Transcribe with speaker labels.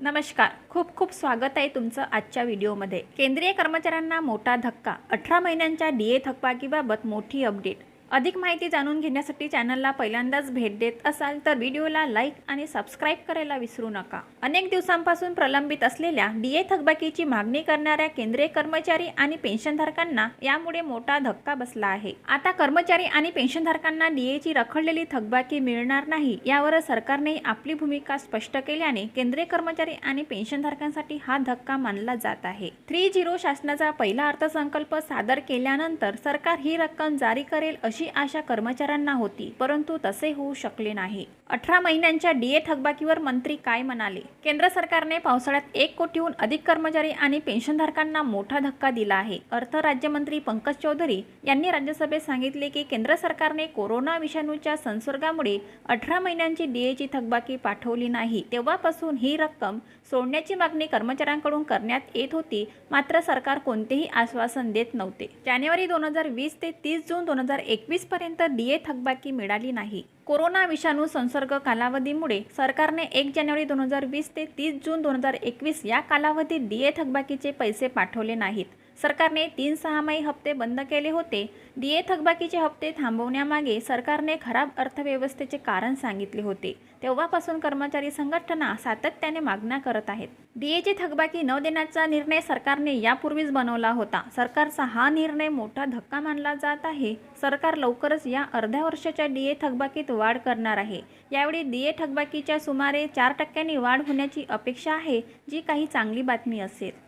Speaker 1: नमस्कार. खूप खूप स्वागत आहे तुमचं आजच्या व्हिडिओमध्ये. केंद्रीय कर्मचाऱ्यांना मोठा धक्का. अठरा महिन्यांच्या डी ए थकबाकीबाबत मोठी अपडेट. अधिक माहिती जाणून घेण्यासाठी चॅनलला पहिल्यांदाच भेट देत असाल तर व्हिडिओला लाईक आणि सबस्क्राईब करायला विसरू नका. अनेक दिवसांपासून प्रलंबित असलेल्या डी ए थकबाकीची मागणी करणाऱ्या केंद्रीय कर्मचारी आणि पेन्शनधारकांना यामुळे मोठा धक्का बसला आहे. आता कर्मचारी आणि पेन्शनधारकांना डीएची रखडलेली थकबाकी मिळणार नाही यावर सरकारने आपली भूमिका स्पष्ट केल्याने केंद्रीय कर्मचारी आणि पेन्शनधारकांसाठी हा धक्का मानला जात आहे. थ्री झिरो शासनाचा पहिला अर्थसंकल्प सादर केल्यानंतर सरकार ही रक्कम जारी करेल अशी आशा कर्मचाऱ्यांना होती परंतु तसे होऊ शकले नाही. अठरा महिन्यांच्या डीए थकबाकीवर मंत्री काय म्हणाले? केंद्र सरकारने पावसाळ्यात एक कोटीहून अधिक कर्मचारी आणि पेन्शनधारकांना मोठा धक्का दिला आहे. अर्थ राज्यमंत्री पंकज चौधरी यांनी राज्यसभेत सांगितले की केंद्र सरकारने कोरोना विषाणूच्या संसर्गामुळे अठरा महिन्यांची डीएची थकबाकी पाठवली नाही. तेव्हापासून ही रक्कम सोडण्याची मागणी कर्मचाऱ्यांकडून करण्यात येत होती. मात्र सरकार कोणतेही आश्वासन देत नव्हते. जानेवारी दोन हजार वीस ते तीस जून दोन हजार एक एकवीसपर्यंत डीए थकबाकी मिळाली नाही. कोरोना विषाणू संसर्ग कालावधीमुळे सरकारने एक जानेवारी दोन हजार वीस ते तीस जून दोन हजार एकवीस या कालावधीत डीए थकबाकीचे पैसे पाठवले नाहीत. सरकारने तीन सहामाही हप्ते बंद केले होते. डीए थकबाकीचे हप्ते थांबवण्यामागे सरकारने खराब अर्थव्यवस्थेचे कारण सांगितले होते. तेव्हापासून कर्मचारी संघटना सातत्याने मागण्या करत आहेत. डीएची थकबाकी न देण्याचा निर्णय सरकारने यापूर्वीच बनवला होता. सरकारचा हा निर्णय मोठा धक्का मानला जात आहे. सरकार लवकरच या अर्ध्या वर्षाच्या डीए थकबाकीत वाढ करणार आहे. यावेळी डीए थकबाकीच्या सुमारे चार टक्क्यांनी वाढ होण्याची अपेक्षा आहे जी काही चांगली बातमी असेल.